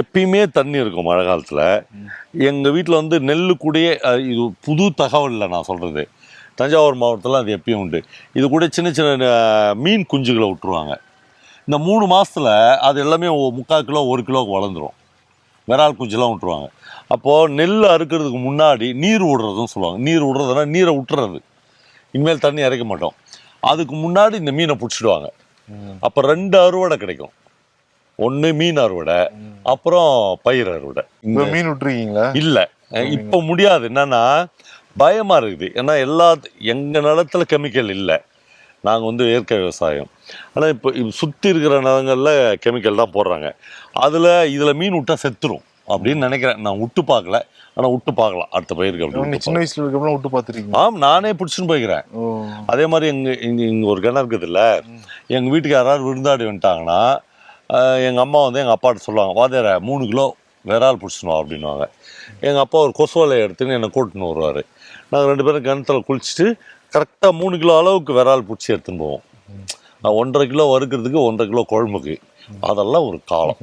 எப்பயுமே தண்ணி இருக்கும் மழை காலத்தில். எங்கள் வீட்டில் வந்து நெல்லு கூடயே இது புது தகவல் இல்லை நான் சொல்கிறது தஞ்சாவூர் மாவட்டத்தில் அது எப்பயும் உண்டு. இது கூட சின்ன சின்ன மீன் குஞ்சுகளை விட்டுருவாங்க. இந்த மூணு மாசத்துல அது எல்லாமே முக்கால் கிலோ ஒரு கிலோவுக்கு வளர்ந்துரும். விரால் குஞ்செல்லாம் விட்டுருவாங்க. அப்போது நெல் அறுக்கிறதுக்கு முன்னாடி நீர் விடுறதுன்னு சொல்லுவாங்க. நீர் விடுறதுனா நீரை விட்டுறது இனிமேல் தண்ணி இறைக்க மாட்டோம். அதுக்கு முன்னாடி இந்த மீனை பிடிச்சிடுவாங்க. அப்போ ரெண்டு அறுவடை கிடைக்கும். ஒன்று மீன் அறுவடை அப்புறம் பயிர் அறுவடை. மீன் விட்டுருக்கீங்களா? இல்லை. இப்போ முடியாது. என்னன்னா பயமா இருக்குது. ஏன்னா எல்லா எங்க நிலத்துல கெமிக்கல் இல்லை. நாங்க வந்து இயற்கை விவசாயம். ஆனா இப்போ சுத்தி இருக்கிற நிலங்கள்ல கெமிக்கல் தான் போடுறாங்க. அதுல இதுல மீன் விட்டா செத்துரும் அப்படின்னு நினைக்கிறேன். நான் விட்டு பார்க்கல. ஆனா விட்டு பார்க்கலாம். அடுத்த பயிருக்கு அப்படி நீ விட்டு சின்ன வயசுல இருக்கப்பலாம் விட்டு பார்த்துருக்கீங்க. ஆம் நானே பிடிச்சின்னு போய்க்கிறேன். அதே மாதிரி எங்க இங்க இங்க ஒரு கிணறு இருக்குதுல்ல. எங்க வீட்டுக்கு யாராவது விருந்தாடி வந்துட்டாங்கன்னா எங்கள் அம்மா வந்து எங்கள் அப்பாட்ட சொல்லுவாங்க வாதியார மூணு கிலோ விரால் பிடிச்சினோம் அப்படின்னுவாங்க. எங்கள் அப்பா ஒரு கொசுவலை எடுத்துன்னு என்னை கூட்டின்னு வருவார். நாங்கள் ரெண்டு பேரும் கிணத்துல குளிச்சுட்டு கரெக்டாக மூணு கிலோ அளவுக்கு விரால் பிடிச்சி எடுத்துன்னு போவோம். ஒன்றரை கிலோ வறுக்கிறதுக்கு ஒன்றரை கிலோ குழம்புக்கு. அதெல்லாம் ஒரு காலம்.